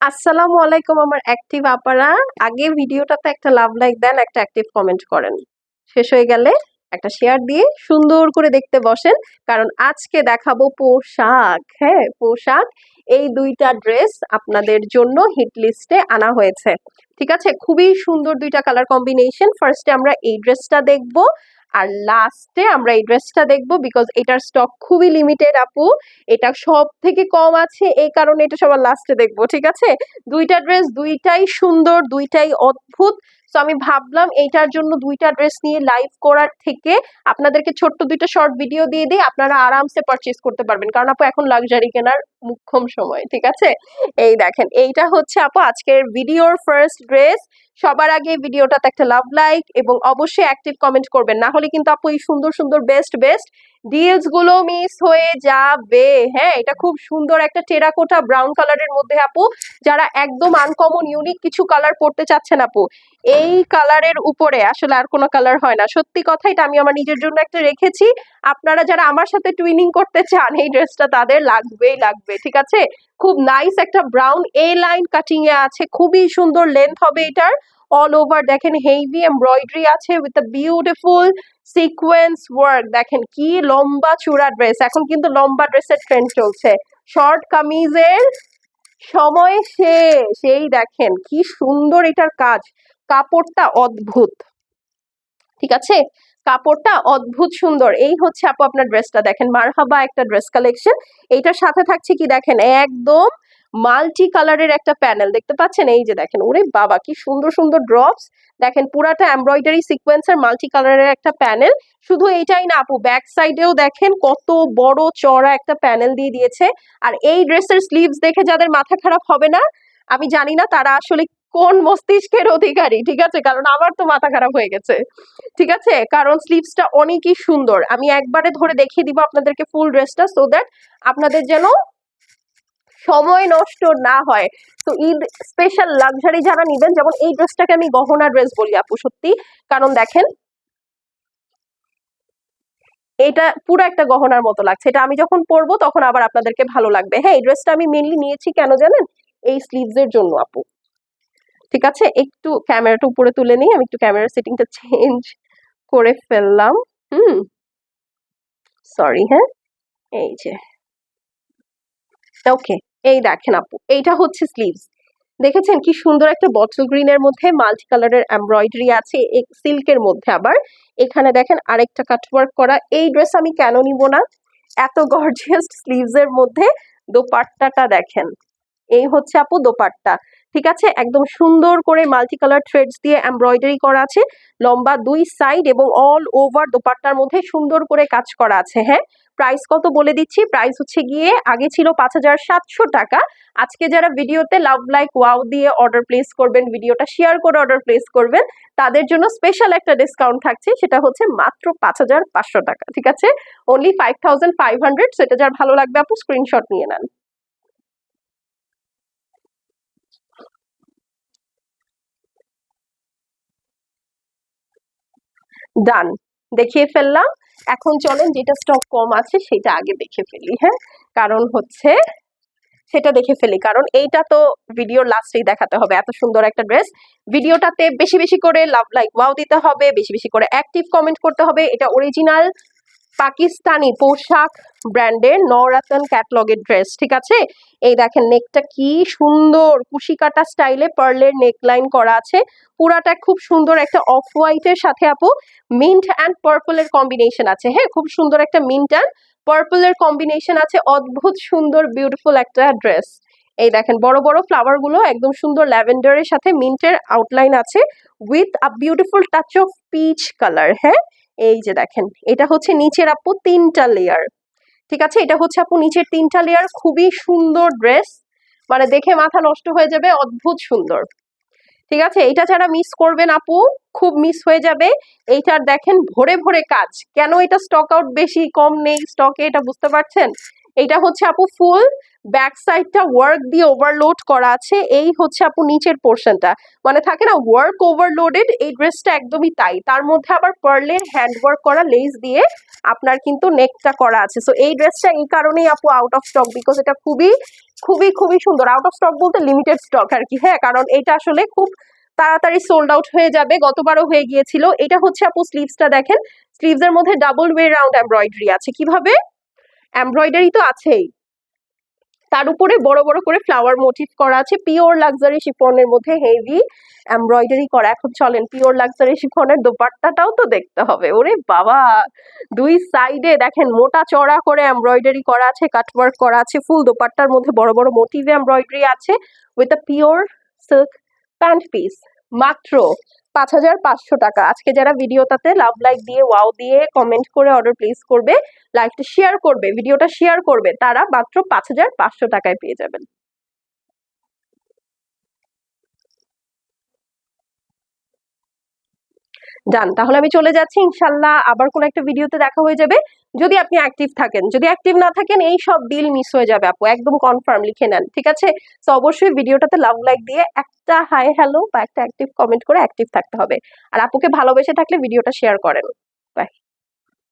আসসালামু আলাইকুম আমার অ্যাক্টিভ আপারা। আগে ভিডিওটাতে একটা লাভ লাইক দেন, একটা অ্যাক্টিভ কমেন্ট করেন। শেষ হয়ে গেলে একটা শেয়ার দিয়ে সুন্দর করে দেখতে বসেন, কারণ আজকে দেখাবো পোশাক। হ্যাঁ পোশাক। এই দুইটা ড্রেস আপনাদের জন্য হিট লিস্টে আনা হয়েছে। ঠিক আছে? খুবই সুন্দর দুইটা কালার কম্বিনেশন ফার্স্টে আমরা এই ড্রেসটা দেখব। আর লাস্টে আমরা এই ড্রেসটা দেখব বিকজ এটার স্টক খুবই লিমিটেড আপু। এটা সব থেকে কম আছে, এই কারণে এটা সবার লাস্টে দেখব, ঠিক আছে? দুইটা ড্রেস দুইটাই সুন্দর, দুইটাই অদ্ভুত। তো আমি ভাবলাম এইটার জন্য দুইটা ড্রেস নিয়ে লাইভ করার থেকে আপনাদেরকে ছোট্ট দুইটা শর্ট ভিডিও দিয়ে দিই, আপনারা আরামসে পারচেস করতে পারবেন। কারণ আপু এখন লাক্সারি কেনার মুখ্যম সময়, ঠিক আছে? এই দেখেন, এইটা হচ্ছে আপু আজকের ভিডিওর ফার্স্ট ড্রেস সবার আগে ভিডিওটাতে একটা লাভ লাইক এবং অবশ্যই অ্যাক্টিভ কমেন্ট করবেন। না হলে কিন্তু আপু এই সুন্দর সুন্দর বেস্ট বেস্ট ডিলসগুলো মিস হয়ে যাবে। হ্যাঁ এটা খুব সুন্দর একটা টেরাকোটা ব্রাউন কালারের মধ্যে আপু, যারা একদম আনকমন ইউনিক কিছু কালার পড়তে চাচ্ছেন আপু। এই কালারের উপরে আসলে আর কোনো কালার হয় না। সত্যি কথা, এটা আমি আমার নিজের জন্য একটা রেখেছি। আপনারা যারা আমার সাথে টুইনিং করতে চান, এই ড্রেসটা তাদের লাগবেই লাগবে, ঠিক আছে? খুব নাইস একটা ব্রাউন এ লাইন কাটিং এ আছে। খুবই সুন্দর লেন্থ হবে এটার। অল ওভার দেখেন হেভি এমব্রয়ডারি আছে with a beautiful sequence work দেখেন কি লম্বা চূড়া ড্রেস এখন কিন্তু লম্বা ড্রেসের ট্রেন্ড চলছে। শর্ট কামিজের সময় শেষ। এই দেখেন কি সুন্দর এটার কাজ। কাপড়টা অদ্ভুত। ঠিক আছে? কাপড়টা অদ্ভুত সুন্দর। এই হচ্ছে আপু আপনার ড্রেসটা দেখেন মারহাবা একটা ড্রেস কালেকশন এইটার সাথে থাকছে কি দেখেন? একদম মাল্টি কালারের একটা প্যানেল, দেখতে পাচ্ছেন? এই যে দেখেন, ওরে বাবা, কি সুন্দর সুন্দর ড্রপস। দেখেন, পুরাটা এমব্রয়ডারি সিকোয়েন্সের মাল্টি কালারের একটা প্যানেল। শুধু এইটাই না, আপু, ব্যাক সাইডেও দেখেন কত বড় চড়া একটা প্যানেল দিয়ে দিয়েছে। আর এই ড্রেসের স্লিভস দেখে যাদের মাথা খারাপ হবে না, আমি জানি না তারা আসলে কোন মস্তিষ্কের অধিকারী, ঠিক আছে? কারণ আমার তো মাথা খারাপ হয়ে গেছে, ঠিক আছে? কারণ স্লিভসটা অনেকই সুন্দর। আমি একবারে ধরে দেখিয়ে দিব আপনাদেরকে ফুল ড্রেসটা সো দ্যাট আপনাদের যেন সময় নষ্ট না হয়। তো ঈদ স্পেশাল লাক্সারি যারা নিবেন, যেমন এই ড্রেসটাকে আমি গহনা ড্রেস বলি আপু, সত্যি? কারণ দেখেন, এটা পুরো একটা গহনার মতো লাগছে। এটা আমি যখন পরবো, তখন আবার আপনাদেরকে ভালো লাগবে। হ্যাঁ এই ড্রেসটা আমি মেনলি নিয়েছি কেন জানেন? এই স্লিভস এর জন্য আপু। ঠিক আছে? একটু ক্যামেরাটা উপরে তুলে নিই, আমি একটু ক্যামেরার সেটিংটা চেঞ্জ করে ফেললাম। হুম। সরি হ্যাঁ? এই যে। ওকে এই দেখেন আপু, এইটা হচ্ছে স্লিভস দেখেছেন কি সুন্দর একটা বটল গ্রিনের মধ্যে মাল্টি কালারের এমব্রয়ডারি আছে সিল্কের মধ্যে আবার। এখানে দেখেন আরেকটা কাটওয়ার্ক করা। এই ড্রেস আমি কেন নিব না? এত গর্জিয়াস স্লিভস এর মধ্যে দোপাট্টাটা দেখেন। এই হচ্ছে আপু দোপাট্টা। ঠিক আছে? একদম সুন্দর করে মাল্টি কালার থ্রেডস দিয়ে এমব্রয়ডারি করা আছে। লম্বা দুই সাইড এবং অল ওভার দোপাট্টার মধ্যে সুন্দর করে কাজ করা আছে হ্যাঁ? প্রাইস কত বলে দিচ্ছি? প্রাইস হচ্ছে গিয়ে আগে ছিল পাঁচ হাজার সাতশো টাকা। আজকে যারা ভিডিওতে লাভ লাইক ওয়াও দিয়ে অর্ডার প্লেস করবেন, ভিডিওটা শেয়ার করে অর্ডার প্লেস করবেন, তাদের জন্য স্পেশাল একটা ডিসকাউন্ট থাকছে। সেটা হচ্ছে মাত্র পাঁচ হাজার পাঁচশো টাকা, ঠিক আছে? Only five thousand five hundred সেটা যার ভালো লাগবে আপু স্ক্রিনশট নিয়ে নেন। ডান দেখিয়ে ফেললাম। এখন চলেন যেটা স্টক কম আছে সেটা আগে দেখে ফেলি হ্যাঁ? কারণ হচ্ছে সেটা দেখে ফেলি, কারণ এইটা তো ভিডিওর লাস্টেই দেখাতে হবে, এত সুন্দর একটা ড্রেস ভিডিওটাতে বেশি বেশি করে লাভ লাইক ওয়াও দিতে হবে, বেশি বেশি করে অ্যাক্টিভ কমেন্ট করতে হবে, এটা অরিজিনাল পাকিস্তানি পোশাক ব্র্যান্ডের নরাতন ক্যাটলগের ড্রেস, ঠিক আছে? এই দেখেন নেকটা কি সুন্দর কুশি কাটা স্টাইলে পার্লের নেকলাইন করা আছে। পুরাটা খুব সুন্দর একটা অফ হোয়াইটের সাথে আপু মিন্ট অ্যান্ড পার্পলের কম্বিনেশন আছে। হ্যাঁ খুব সুন্দর একটা মিন্ট অ্যান্ড পার্পলের কম্বিনেশন আছে। অদ্ভুত সুন্দর বিউটিফুল একটা ড্রেস এই দেখেন বড় বড় ফ্লাওয়ারগুলো একদম সুন্দর ল্যাভেন্ডারের সাথে মিন্টের আউটলাইন আছে। With a beautiful touch of peach colour হ্যাঁ? এই যে দেখেন, এটা হচ্ছে নিচের আপু তিনটা লেয়ার ঠিক আছে? এটা হচ্ছে আপু নিচের তিনটা লেয়ার খুবই সুন্দর ড্রেস মানে দেখে মাথা নষ্ট হয়ে যাবে, অদ্ভুত সুন্দর, ঠিক আছে? এটা যারা মিস করবেন আপু, খুব মিস হয়ে যাবে। এইটার দেখেন ভরে ভরে কাজ, কেন এটা স্টক আউট বেশি, কম নেই স্টকে এটা বুঝতে পারছেন? এটা হচ্ছে আপু ফুল ব্যাক সাইডটা ওয়ার্ক দিয়ে ওভারলোড করা আছে, এই হচ্ছে আপু নিচের পোর্শনটা মানে থাকে না ওয়ার্ক ওভারলোডেড এই ড্রেসটা একদমই তাই তার মধ্যে আবার পার্লের হ্যান্ড ওয়ার্ক করা লেস দিয়ে আপনার কিন্তু নেকটা করা আছে। সো এই ড্রেসটা এই কারণেই আপু আউট অফ স্টক বিকজ এটা খুবই খুবই খুবই সুন্দর। আউট অফ স্টক বলতে লিমিটেড স্টক আর কি হ্যাঁ? কারণ এটা আসলে খুব তাড়াতাড়ি সোল্ড আউট হয়ে যাবে, গতবারও হয়ে গিয়েছিল। এটা হচ্ছে আপু স্লিভসটা দেখেন। স্লিভস এর মধ্যে ডাবল ওয়ে রাউন্ড এমব্রয়ডারি আছে। কীভাবে? এমব্রয়ডারি তো আছেই। তার উপরে বড় বড় করে ফ্লাওয়ার মোটিভ করা আছে। পিওর লাক্সারি শিফনের মধ্যে হেভি এমব্রয়ডারি করা। এখন চলেন পিওর লাক্সারি শিফনের দোপাট্টাটাও তো দেখতে হবে। ওরে বাবা! দুই সাইডে দেখেন মোটা চড়া করে এমব্রয়ডারি করা আছে কাটওয়ার্ক করা আছে, ফুল দোপাট্টার মধ্যে বড় বড় মোটিভে এমব্রয়ডারি আছে with a pure silk pant piece মাত্র পাঁচ হাজার পাঁচশো টাকা। আজকে যারা ভিডিওটাতে লাভ লাইক দিয়ে ওয়াও দিয়ে কমেন্ট করে অর্ডার প্লেস করবে লাইকটা শেয়ার করবে ভিডিওটা শেয়ার করবে, তারা মাত্র পাঁচ হাজার পাঁচশো টাকায় পেয়ে যাবেন। যান। তাহলে আমি চলে যাচ্ছি, ইনশাল্লাহ আবার কোন একটা ভিডিওতে দেখা হয়ে যাবে। যদি আপনি অ্যাক্টিভ থাকেন, যদি অ্যাক্টিভ না থাকেন, এই সব বিল মিস হয়ে যাবে আপু, একদম কনফার্ম লিখে নেন, ঠিক আছে? তো অবশ্যই ভিডিওটাতে লাভ লাইক দিয়ে একটা হাই হ্যালো বা একটা অ্যাক্টিভ কমেন্ট করে অ্যাক্টিভ থাকতে হবে। আর আপুকে ভালোবেসে থাকলে ভিডিওটা শেয়ার করেন। বাই